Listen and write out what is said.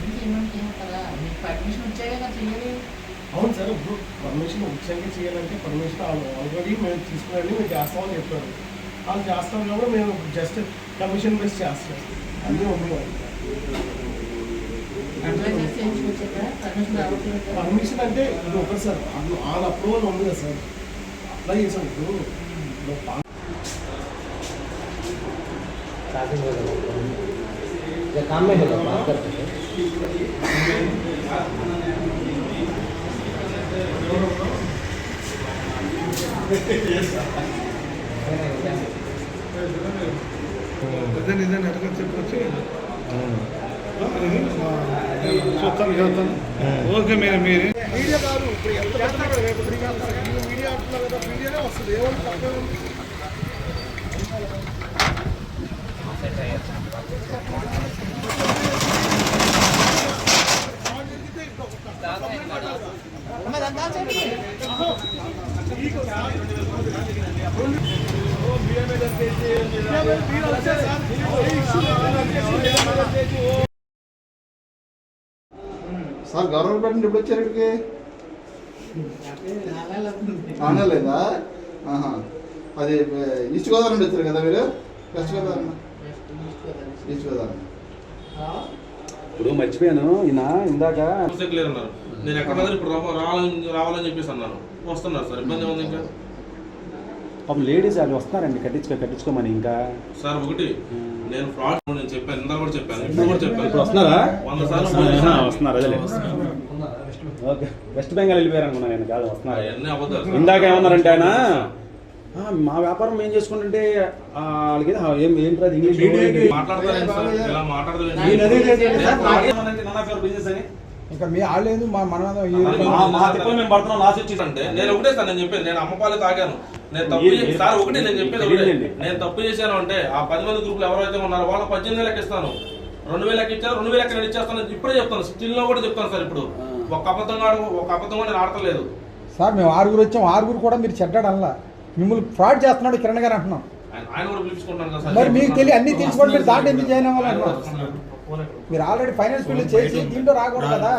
కదా మీకు పర్మిషన్ వచ్చాక కదా చెయ్యాలి అవును సార్ ఇప్పుడు పర్మిషన్ వచ్చాక చేయాలంటే పర్మిషన్ ఆల్రెడీ మేము తీసుకురండి మేము చేస్తామని చెప్పారు. వాళ్ళు చేస్తాం కాబట్టి మేము జస్ట్ కమిషన్ బేస్ చేస్తాం. అన్నీ చేయించుకొచ్చాక పర్మిషన్ అంటే ఇది ఒకటి సార్ ఆన్ అప్రూవల్ ఉంది కదా సార్. అప్లై చేసాం ఇప్పుడు. పా- ये काम में होगा बात करते हैं ఇదే ఇదే నెట్గా చెప్పొచ్చు చూస్తాను చేస్తాను ఓకే మీరు మీరు మీడియా కాదు ఇప్పుడు ఎంత చేస్తారు రేపు తిరిగి వెళ్తారు. మీరు మీడియా అంటున్నారు కదా మీడియానే వస్తుంది ఏమని తప్పే ఉంది సార్ గవర్నమెంట్ ఎప్పుడు వచ్చారు ఇక్కడికి? అనలేదా అది ఈస్ట్ గోదావరి నుండి వచ్చారు కదా మీరు? వెస్ట్ గోదావరి ఇప్పుడు మర్చిపోయాను ఈయన ఇందాక క్లియర్ అన్నారు నేను ఎక్కడ ఇప్పుడు రావ- రావాలని రావాలని చెప్పేసి అన్నాను వస్తున్నారు సార్ ఇబ్బంది ఉంది ఇంకా? పాపం లేడీస్ వాళ్ళు వస్తున్నారండి కట్టించుకో కట్టించుకోమని ఇంకా. సార్ ఒకటి నేను ఫ్రాడ్ నేను చెప్పాను ఇందా కూడా చెప్పాను ఇప్పుడు కూడా ఇప్పుడు చెప్పాను వస్తున్నారా? వంద సార్లు. వస్తున్నారు అదే ఓకే వెస్ట్ బెంగాల్ వెళ్ళిపోయారు అనుకున్నా నేను కాదు వస్తున్నారు. అవన్నీ అబద్ధాలు. ఇందాక ఏమన్నారంటే ఆయన "ఆ, మా వ్యాపారం చేసుకుంటుంటే వాళ్ళకి ఏం ఇంగ్లీష్ యువర్ బిజినెస్ అని? ఇంకా మీ ఆడలేదు మా మనం మా మా తిప్పలు మేము పడుతున్నాం లాస్ వచ్చి అంటే. నేను ఒకటే సార్ నేను చెప్పేది నేను అమ్మపాలు తాగాను. నేను తప్పు సార్ ఒకటి నేను చెప్పేది ఒకటే. నేను తప్పు చేశాను అంటే ఆ పది మంది గ్రూపులు ఎవరైతే ఉన్నారో వాళ్ళ పద్దెనిమిది వేలకు ఇస్తాను. రెండు వేలకు ఇచ్చారు రెండు వేలకు నేను ఇచ్చేస్తాను ఇప్పుడే చెప్తాను. స్టిల్లో కూడా చెప్తాను సార్ ఇప్పుడు. ఒక అబద్ధం ఆడు ఒక అబద్ధం కూడా నేను ఆడతలేదు. సార్ మేము ఆరుగురు వచ్చాం ఆరుగురు కూడా మీరు చెడ్డాడు అలా మిమ్మల్ని ఫ్రాడ్ చేస్తున్నాడు కిరణ్ గారు అంటున్నాం. మరి మీకు తెలియ అన్ని తెలుసుకోండి మీరు దాంట్లో ఎందుకు జాయిన్ అవ్వాలంటున్నాం మీరు ఆల్రెడీ ఫైనాన్స్ ఫీల్డ్ చేసి దీంట్లో రాకూడదు కదా.